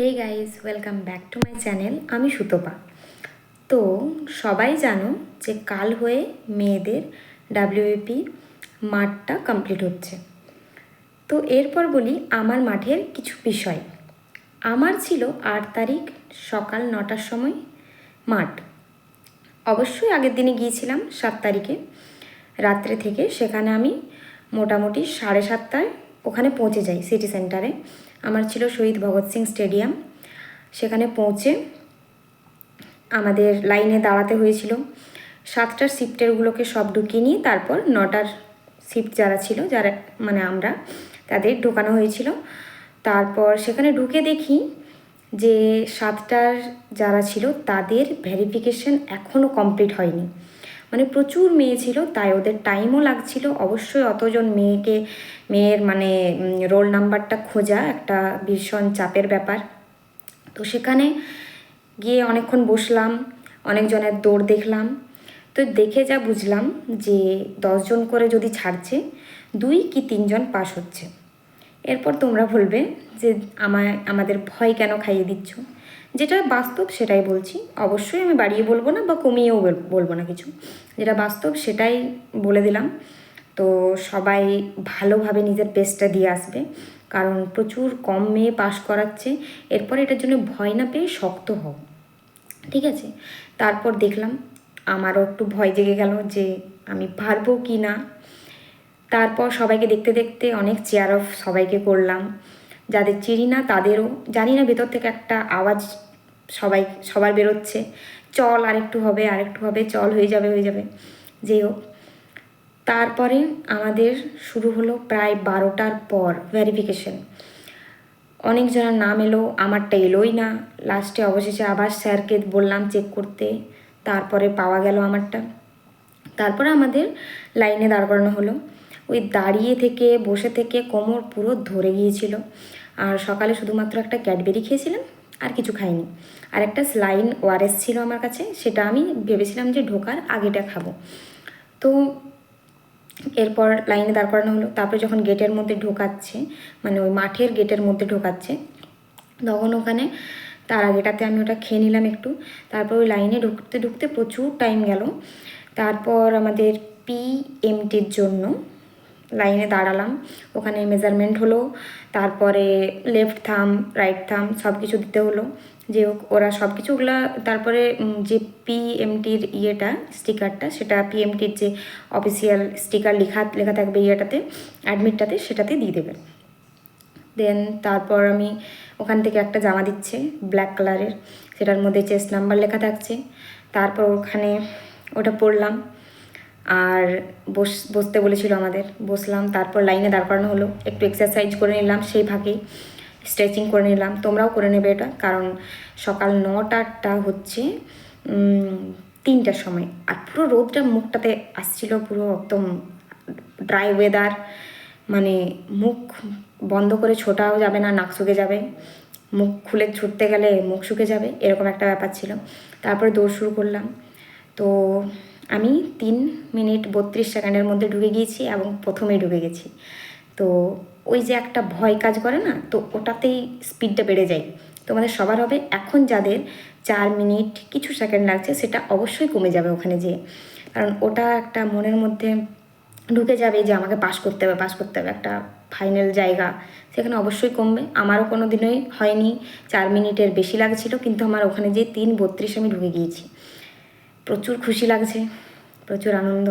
Hey guys welcome back to my channel আমি সুতপা। তো সবাই জানো যে কাল হয়ে মেয়েদের ডাব্লিউএপি মাঠটা কমপ্লিট হচ্ছে। তো এরপর বলি আমার মাঠের কিছু বিষয়। আমার ছিল আট তারিখ সকাল নটার সময় মাঠ। অবশ্যই আগের দিনে গিয়েছিলাম সাত তারিখে। রাত্রে থেকে সেখানে আমি মোটামুটি সাড়ে সাতটায় ওখানে পৌঁছে যাই সিটি সেন্টারে আমার ছিল শহীদ ভগৎ সিং স্টেডিয়াম। সেখানে পৌঁছে আমাদের লাইনে দাঁড়াতে হয়েছিল। সাতটার শিফটেরগুলোকে সব ঢুকিয়ে নিয়ে তারপর নটার শিফট যারা ছিল, যারা মানে আমরা, তাদের ঢোকানো হয়েছিল। তারপর সেখানে ঢুকে দেখি যে সাতটার যারা ছিল, তাদের ভেরিফিকেশন এখনও কমপ্লিট হয়নি। মানে প্রচুর মেয়ে ছিল, তাই ওদের টাইমও লাগছিল। অবশ্যই অতজন মেয়েকে, মেয়ের মানে রোল নাম্বারটা খোঁজা একটা ভীষণ চাপের ব্যাপার। তো সেখানে গিয়ে অনেকক্ষণ বসলাম, অনেকজনের দৌড় দেখলাম। তো দেখে যা বুঝলাম যে দশজন করে যদি ছাড়ছে, দুই কি তিনজন পাস হচ্ছে। এরপর তোমরা বলবে যে আমায়, আমাদের ভয় কেন খাইয়ে দিচ্ছ। যেটা বাস্তব সেটাই বলছি। অবশ্যই আমি বাড়িয়ে বলব না বা কমিয়েও বলব না কিছু। যেটা বাস্তব সেটাই বলে দিলাম। তো সবাই ভালোভাবে নিজের বেস্টটা দিয়ে আসবে। কারণ প্রচুর কম মেয়ে পাশ করাচ্ছে। এরপর এটার জন্য ভয় না পেয়ে শক্ত হও। ঠিক আছে? তারপর দেখলাম, আমারও একটু ভয় জেগে গেল যে আমি পারব কি না। তারপর সবাইকে দেখতে দেখতে অনেক চেয়ার অফ সবাইকে করলাম। যাদের চিনি না, তাদেরও, জানি না ভেতর থেকে একটা আওয়াজ সবাই, সবার বেরোচ্ছে। চল আরেকটু হবে আরেকটু হবে, চল হয়ে যাবে হয়ে যাবে। যেই হোক। তারপরে আমাদের শুরু হলো প্রায় বারোটার পর ভেরিফিকেশন অনেকজনের নাম এলো, আমারটা এলোই না। লাস্টে অবশেষে আবার স্যারকে বললাম চেক করতে। তারপরে পাওয়া গেল আমারটা। তারপরে আমাদের লাইনে দাঁড় করানো হলো। ওই দাঁড়িয়ে থেকে, বসে থেকে কোমর পুরো ধরে গিয়েছিল। আর সকালে শুধুমাত্র একটা ক্যাডবেরি খেয়েছিলাম, আর কিছু খাইনি। আর একটা স্লাইন ওয়ারেস ছিল আমার কাছে, সেটা আমি ভেবেছিলাম যে ঢোকার আগেটা খাব। তো এরপর লাইনে দাঁড় করানো হলো। তারপরে যখন গেটের মধ্যে ঢোকাচ্ছে মানে ওই মাঠের গেটের মধ্যে ঢোকাচ্ছে, তখন ওখানে তার আগেটাতে আমি ওটা খেয়ে নিলাম একটু। তারপর ওই লাইনে ঢুকতে ঢুকতে প্রচুর টাইম গেল। তারপর আমাদের পি পিএমটির জন্য লাইনে দাঁড়ালাম। ওখানে মেজারমেন্ট হলো, তারপরে লেফট থাম রাইট থাম সব কিছু দিতে হলো। যে ওরা সব কিছুগুলা তারপরে যে পিএমটির ইয়েটা, স্টিকারটা, সেটা পিএমটির যে অফিসিয়াল স্টিকার লেখা লেখা থাকবে ইয়েটাতে অ্যাডমিটটাতে সেটাতে দিয়ে দেবে। দেন তারপর আমি ওখান থেকে একটা জামা দিচ্ছে ব্ল্যাক কালারের সেটার মধ্যে চেস্ট নাম্বার লেখা থাকছে। তারপর ওখানে ওটা পড়লাম। আর বস, বসতে বলেছিল আমাদের। বসলাম, তারপর লাইনে দাঁড় করানো হলো। একটু এক্সারসাইজ করে নিলাম সেই ফাঁকে। স্ট্রেচিং করে নিলাম। তোমরাও করে নেবে এটা, কারণ সকাল নটাটা হচ্ছে তিনটার সময়। আর পুরো রোদটা মুখটাতে আসছিল, পুরো একদম ড্রাই ওয়েদার মানে মুখ বন্ধ করে ছোটাও যাবে না, নাক শুকে যাবে। মুখ খুলে ছুটতে গেলে মুখ শুকে যাবে, এরকম একটা ব্যাপার ছিল। তারপরে দৌড় শুরু করলাম। তো আমি তিন মিনিট বত্রিশ সেকেন্ডের মধ্যে ঢুকে গিয়েছি এবং প্রথমেই ঢুকে গেছি। তো ওই যে একটা ভয় কাজ করে না, তো ওটাতেই স্পিডটা বেড়ে যায়। তোমাদের সবার হবে, এখন যাদের চার মিনিট কিছু সেকেন্ড লাগছে, সেটা অবশ্যই কমে যাবে ওখানে যেয়ে। কারণ ওটা একটা মনের মধ্যে ঢুকে যাবে যে আমাকে পাস করতে হবে পাস করতে হবে। একটা ফাইনাল জায়গা, সেখানে অবশ্যই কমবে। আমারও কোনো দিনই হয়নি, চার মিনিটের বেশি লাগছিল, কিন্তু আমার ওখানে যে তিন বত্রিশ আমি ঢুকে গিয়েছি। প্রচুর খুশি লাগছে, প্রচুর আনন্দ।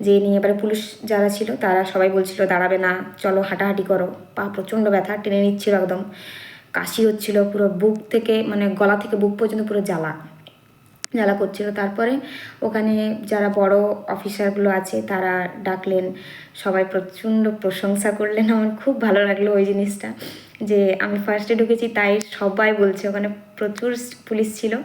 যে নিয়ে এবারে পুলিশ যারা ছিল, তারা সবাই বলছিল, দাঁড়াবে না, চলো হাঁটাহাঁটি করো। পা প্রচণ্ড ব্যথা, টেনে নিচ্ছিল একদম। কাশি হচ্ছিল, পুরো বুক থেকে মানে গলা থেকে বুক পর্যন্ত পুরো জ্বালা জ্বালা করছিল। তারপরে ওখানে যারা বড় অফিসারগুলো আছে, তারা ডাকলেন, সবাই প্রচণ্ড প্রশংসা করলেন। আমার খুব ভালো লাগল ওই জিনিসটা। যে আমি ফার্স্টে ঢুকেছি, তাই সবাই বলছে, ওখানে প্রচুর পুলিশ ছিল।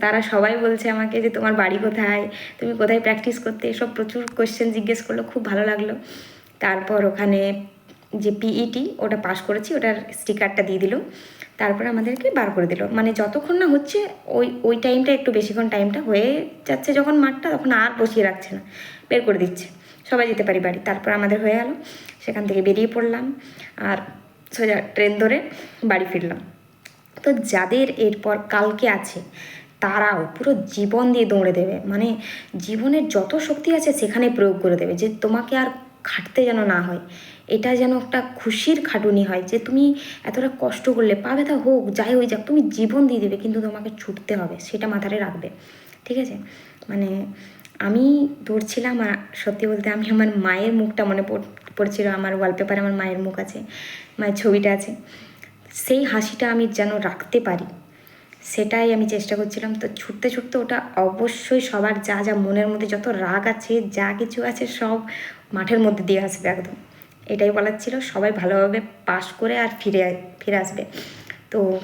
তারা সবাই বলছে আমাকে যে, তোমার বাড়ি কোথায়? তুমি কোথায় প্র্যাকটিস করতে? এসব প্রচুর কোয়েশ্চেন জিজ্ঞেস করল, খুব ভালো লাগল। তারপর ওখানে যে পিইটি ওটা পাস করেছি, ওটার স্টিকারটা দিয়ে দিল। তারপর আমাদেরকে বার করে দিল। মানে যতক্ষণ না হচ্ছে, ওই ওই টাইমটা একটু বেশিক্ষণ টাইমটা হয়ে যাচ্ছে যখন মাঠটা, তখন আর বসিয়ে রাখছে না। বের করে দিচ্ছে। সবাই যেতে পারি বাড়ি। তারপর আমাদের হয়ে গেল সেখান থেকে বেরিয়ে পড়লাম। আর সোজা ট্রেন ধরে বাড়ি ফিরলাম। তো যাদের এরপর কালকে আছে, তারাও পুরো জীবন দিয়ে দৌড়ে দেবে। মানে জীবনের যত শক্তি আছে সেখানে প্রয়োগ করে দেবে, যে তোমাকে আর খাটতে যেন না হয়। এটা যেন একটা খুশির খাটুনি হয়, যে তুমি এতটা কষ্ট করলে, পা ব্যথা হোক, যাই হয়ে যাক, তুমি জীবন দিয়ে দেবে, কিন্তু তোমাকে ছুটতে হবে, সেটা মাথায় রাখবে। ঠিক আছে? মানে আমি দৌড়ছিলাম আর সত্যি বলতে আমি আমার মায়ের মুখটা মনে পড়- পড়ছিল, আমার ওয়ালপেপারে আমার মায়ের মুখ আছে, মায়ের ছবিটা আছে। সেই হাসিটা আমি যেন রাখতে পারি, সেটাই আমি চেষ্টা করছিলাম। তো ছুটতে ছুটতে ওটা অবশ্যই সবার যা যা মনের মধ্যে যত রাগ আছে, যা কিছু আছে সব মাঠের মধ্যে দিয়ে আসবে একদম। এটাই বলার ছিল, সবাই ভালোভাবে পাস করে আর ফিরে ফিরে আসবে। তো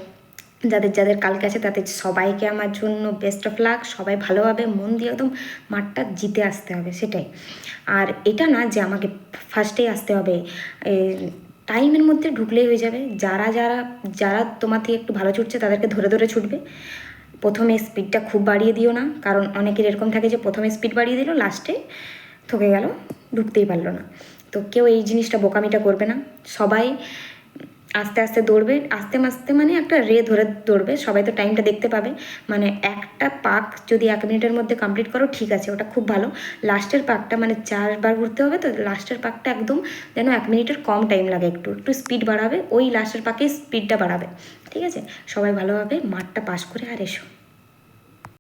যাদের যাদের কালকে আছে তাদের সবাইকে আমার জন্য বেস্ট অফ লাক সবাই ভালোভাবে মন দিয়ে একদম মাঠটা জিতে আসতে হবে, সেটাই। আর এটা না যে আমাকে ফার্স্টেই আসতে হবে টাইমের মধ্যে ঢুকলেই হয়ে যাবে। যারা যারা যারা তোমার থেকে একটু ভালো ছুটছে তাদেরকে ধরে ধরে ছুটবে। প্রথমে স্পিডটা খুব বাড়িয়ে দিও না, কারণ অনেকের এরকম থাকে যে প্রথমে স্পিড বাড়িয়ে দিল লাস্টে থকে গেল, ঢুকতেই পারল না। তো কেউ এই জিনিসটা বোকামিটা করবে না। সবাই আস্তে আস্তে দৌড়বে, আস্তে আস্তে মানে একটা রে ধরে দৌড়বে, সবাই তো টাইমটা দেখতে পাবে। মানে একটা পাক যদি এক মিনিটের মধ্যে কমপ্লিট করো, ঠিক আছে, ওটা খুব ভালো। লাস্টের পাকটা মানে চারবার ঘুরতে হবে তো লাস্টের পাকটা একদম যেন এক মিনিটের কম টাইম লাগে একটু একটু স্পিড বাড়াবে, ওই লাস্টের পাকে স্পিডটা বাড়াবে। ঠিক আছে? সবাই ভালোভাবে মাঠটা পাস করে আর এসো।